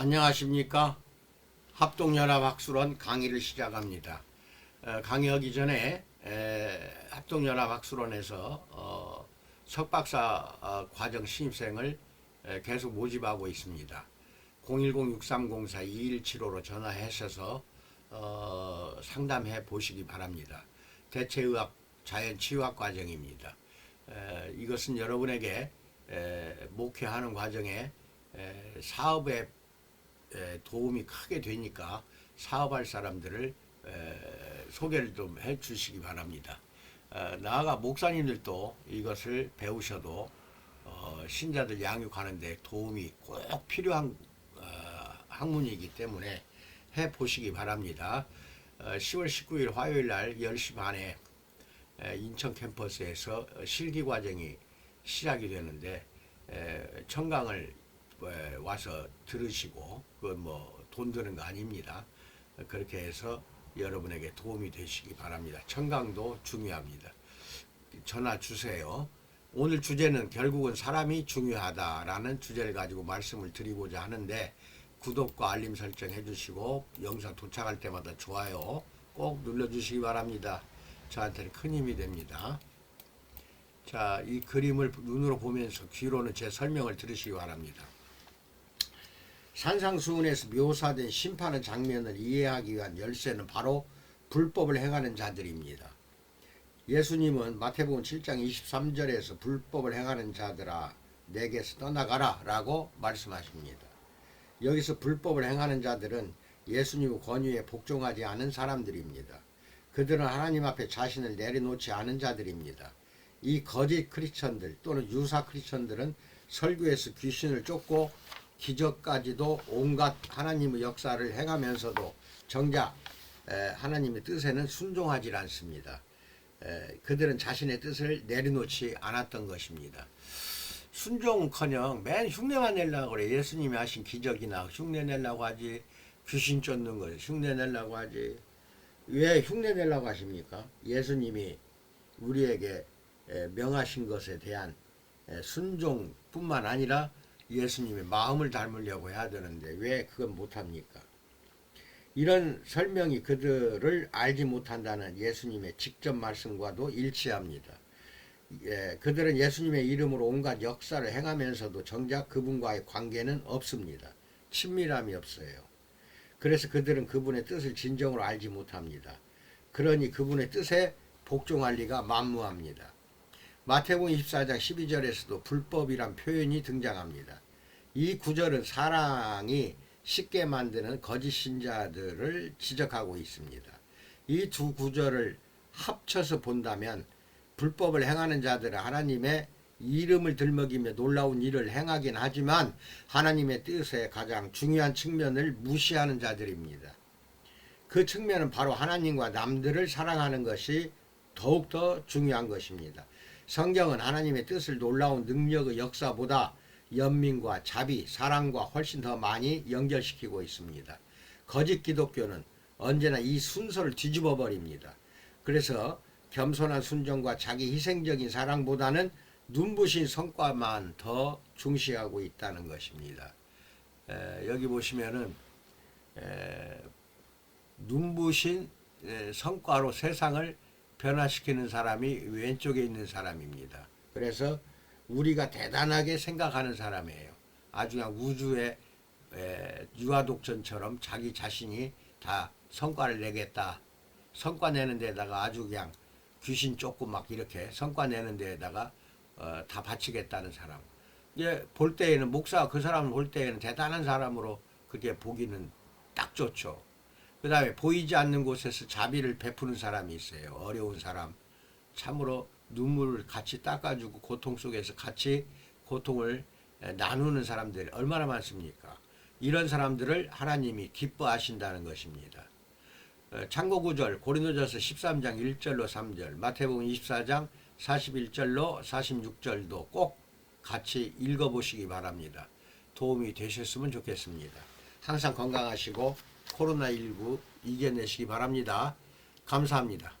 안녕하십니까? 합동연합학술원 강의를 시작합니다. 어, 강의하기 전에 에, 합동연합학술원에서 어, 석박사 어, 과정 신입생을 에, 계속 모집하고 있습니다. 010-6304-2175로 전화하셔서 어, 상담해 보시기 바랍니다. 대체의학 자연치유학 과정입니다. 에, 이것은 여러분에게 에, 목회하는 과정에 에, 사업에 에, 도움이 크게 되니까 사업할 사람들을 에, 소개를 좀 해 주시기 바랍니다. 어, 나아가 목사님들도 이것을 배우셔도 어, 신자들 양육하는데 도움이 꼭 필요한 어, 학문이기 때문에 해 보시기 바랍니다. 어, 10월 19일 화요일 날 10시 반에 에, 인천 캠퍼스에서 실기 과정이 시작이 되는데 에, 청강을 에, 와서 들으시고 그건 뭐 돈 드는 거 아닙니다. 그렇게 해서 여러분에게 도움이 되시기 바랍니다. 청강도 중요합니다. 전화 주세요. 오늘 주제는 결국은 사람이 중요하다라는 주제를 가지고 말씀을 드리고자 하는데 구독과 알림 설정 해주시고 영상 도착할 때마다 좋아요 꼭 눌러주시기 바랍니다. 저한테는 큰 힘이 됩니다. 자, 이 그림을 눈으로 보면서 귀로는 제 설명을 들으시기 바랍니다. 산상수훈에서 묘사된 심판의 장면을 이해하기 위한 열쇠는 바로 불법을 행하는 자들입니다. 예수님은 마태복음 7장 23절에서 불법을 행하는 자들아 내게서 떠나가라 라고 말씀하십니다. 여기서 불법을 행하는 자들은 예수님의 권유에 복종하지 않은 사람들입니다. 그들은 하나님 앞에 자신을 내려놓지 않은 자들입니다. 이 거짓 크리스천들 또는 유사 크리스천들은 설교에서 귀신을 쫓고 기적까지도 온갖 하나님의 역사를 행하면서도 정작 에, 하나님의 뜻에는 순종하지 않습니다. 에, 그들은 자신의 뜻을 내려놓지 않았던 것입니다. 순종커녕 맨 흉내만 내려고 그래. 예수님이 하신 기적이나 흉내 내려고 하지. 귀신 쫓는 거 흉내 내려고 하지. 왜 흉내 내려고 하십니까? 예수님이 우리에게 에, 명하신 것에 대한 에, 순종뿐만 아니라 예수님의 마음을 닮으려고 해야 되는데 왜 그건 못합니까? 이런 설명이 그들을 알지 못한다는 예수님의 직접 말씀과도 일치합니다. 예, 그들은 예수님의 이름으로 온갖 역사를 행하면서도 정작 그분과의 관계는 없습니다. 친밀함이 없어요. 그래서 그들은 그분의 뜻을 진정으로 알지 못합니다. 그러니 그분의 뜻에 복종할 리가 만무합니다. 마태복음 24장 12절에서도 불법이란 표현이 등장합니다. 이 구절은 사랑이 쉽게 만드는 거짓 신자들을 지적하고 있습니다. 이 두 구절을 합쳐서 본다면 불법을 행하는 자들은 하나님의 이름을 들먹이며 놀라운 일을 행하긴 하지만 하나님의 뜻의 가장 중요한 측면을 무시하는 자들입니다. 그 측면은 바로 하나님과 남들을 사랑하는 것이 더욱더 중요한 것입니다. 성경은 하나님의 뜻을 놀라운 능력의 역사보다 연민과 자비, 사랑과 훨씬 더 많이 연결시키고 있습니다. 거짓 기독교는 언제나 이 순서를 뒤집어 버립니다. 그래서 겸손한 순종과 자기 희생적인 사랑보다는 눈부신 성과만 더 중시하고 있다는 것입니다. 에, 여기 보시면은 에, 눈부신 에, 성과로 세상을 변화시키는 사람이 왼쪽에 있는 사람입니다. 그래서 우리가 대단하게 생각하는 사람이에요. 아주 그냥 우주의 에, 유아독전처럼 자기 자신이 다 성과를 내겠다. 성과 내는 데다가 아주 그냥 귀신 쫓고 막 이렇게 성과 내는 데에다가 어, 다 바치겠다는 사람. 이제 볼 때에는 목사가 그 사람을 볼 때에는 대단한 사람으로 그게 보기는 딱 좋죠. 그 다음에 보이지 않는 곳에서 자비를 베푸는 사람이 있어요. 어려운 사람. 참으로 눈물을 같이 닦아주고 고통 속에서 같이 고통을 에, 나누는 사람들이 얼마나 많습니까? 이런 사람들을 하나님이 기뻐하신다는 것입니다. 어, 참고 구절 고린도전서 13장 1절로 3절 마태복음 24장 41절로 46절도 꼭 같이 읽어보시기 바랍니다. 도움이 되셨으면 좋겠습니다. 항상 건강하시고 코로나19 이겨내시기 바랍니다. 감사합니다.